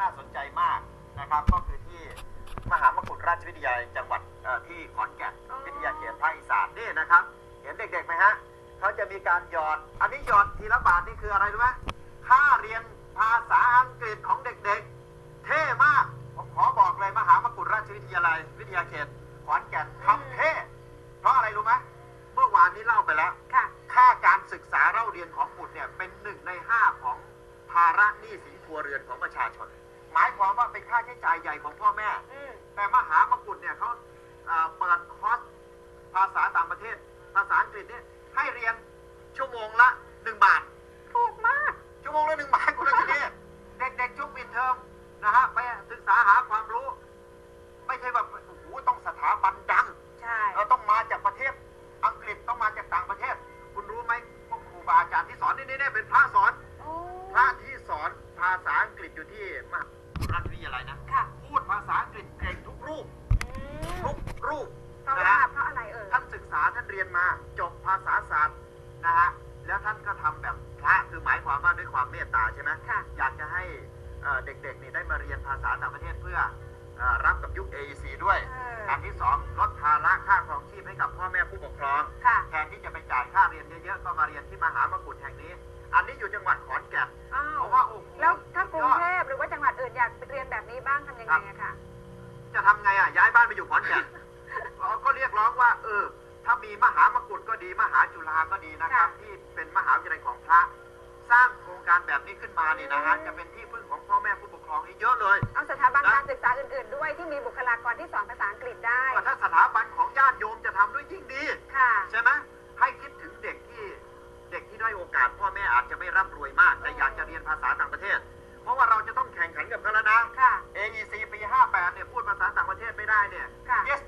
น่าสนใจมากนะครับ ก็คือที่มหามกุฏราชวิทยาลัยจังหวัดเอ่อที่ขอนแก่นอ๋อวิทยาเขตภาคอีสานนี่นะครับ เห็นเด็กๆไหมฮะเขาจะมีการหยอด อันนี้หยอดทีละบาทนี่คืออะไรรู้ไหมค่าเรียนภาษาอังกฤษของเด็กๆ เท่มาก ผมขอบอกเลยมหามกุฏราชวิทยาลัยวิทยาเขตขอนแก่นทำเท่ เพราะอะไรรู้ไหมเมื่อวานนี้เล่าไปแล้วค่ะค่าการศึกษาเล่าเรียนของบุตรเนี่ยเป็นหนึ่งในห้าของภาระหนี้สินครัวเรือนของประชาชน หมายความว่าเป็นค่าใช้จ่ายใหญ่ของพ่อแม่ อืมแต่มหามกุฏเนี่ยเขาเอ่อเปิดคอร์สภาษาต่างประเทศ ภาษาอังกฤษเนี่ยให้เรียนชั่วโมงละหนึ่งบาท ถูกมาก ชั่วโมงละหนึ่งบาทคุณรัชนีเด็กๆช่วงปิดเทอมนะฮะไปศึกษาหาความรู้ ไม่ใช่ว่าโอ้โหต้องสถาบันดัง ใช่ เราต้องมาจากประเทศอังกฤษต้องมาจากต่างประเทศ คุณรู้ไหมพวกครูบาอาจารย์ที่สอนนี่นี่เป็นพระสอน โอ้พระที่สอนภาษาอังกฤษอยู่ที่มหา นเรียนมาจบภาษาศาสตร์นะฮะแล้วท่านก็ทำแบบพระคือหมายความว่าด้วยความเมตตาใช่ไหมค่ะอยากจะให้เอ่อเด็กๆนี่ได้มาเรียนภาษาต่างประเทศเพื่อเอ่อรับกับยุค AEC ด้วยเอออันที่สองลดภาระค่าครองชีพให้กับพ่อแม่ผู้ปกครองค่ะแทนที่จะไปจ่ายค่าเรียนเยอะๆก็มาเรียนที่มหามกุฏแห่งนี้ อันนี้อยู่จังหวัดขอนแก่นอ้าเพวราะว่าโอ้โหแล้วถ้ากรุงยอดเทพหรือว่าจังหวัดอื่นอยากเรียนแบบนี้บ้างทำยังไงอะคะจะทำไงอะย้ายบ้านไปอยู่ขอนแก่นเราก็เรียกร้องว่าเออ ถ้ามีมหามกุฏก็ดีมหาจุฬาก็ดีนะครับ ที่เป็นมหาวิทยาลัยของพระ สร้างโครงการแบบนี้ขึ้นมานี่นะฮะจะเป็นที่พึ่งของพ่อแม่ผู้ปกครองนี่เยอะเลย เอาสถาบันการศึกษาอื่นๆ ด้วยที่มีบุคลากรที่สอนภาษาอังกฤษได้ก็ถ้าสถาบันของญาติโยมจะทำด้วยยิ่งดีค่ะใช่ไหมให้คิดถึงเด็กที่เด็กที่ได้อยโอกาส พ่อแม่อาจจะไม่ร่ำรวยมาก แต่อยากจะเรียนภาษาต่างประเทศ เพราะว่าเราจะต้องแข่งขันกับเขาแล้วนะค่ะ AEC ปี 58 เนี่ยพูดภาษาต่างประเทศไม่ได้เนี่ยค่ะ yes no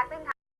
นะคะ ซึ่ง